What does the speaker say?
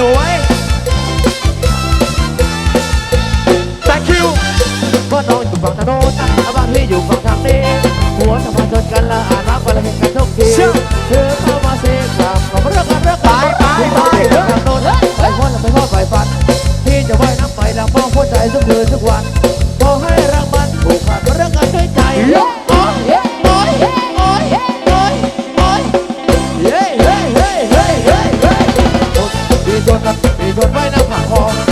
หนูไว้แต่คิวพ่อน้องอยู่ฝั่งทางโน้นอาบ้านพี่อยู่ฝั่งทางนี้หัวทำมาจนกันละอานรักกันละเห็นกันทุกทีเชื่อเข้ามาเสกสามขอบเรื่องกันเรื่องไปไปไปทางโน้นไปพ่อไปพ่อไปฟันพี่จะว่ายน้ำไปแลำบ้องหัวใจทุกคืนทุกวันขอให้รักมันผูกพันเรื่องกันด้วยใจ กันมีรถไว้หน้าผาคอ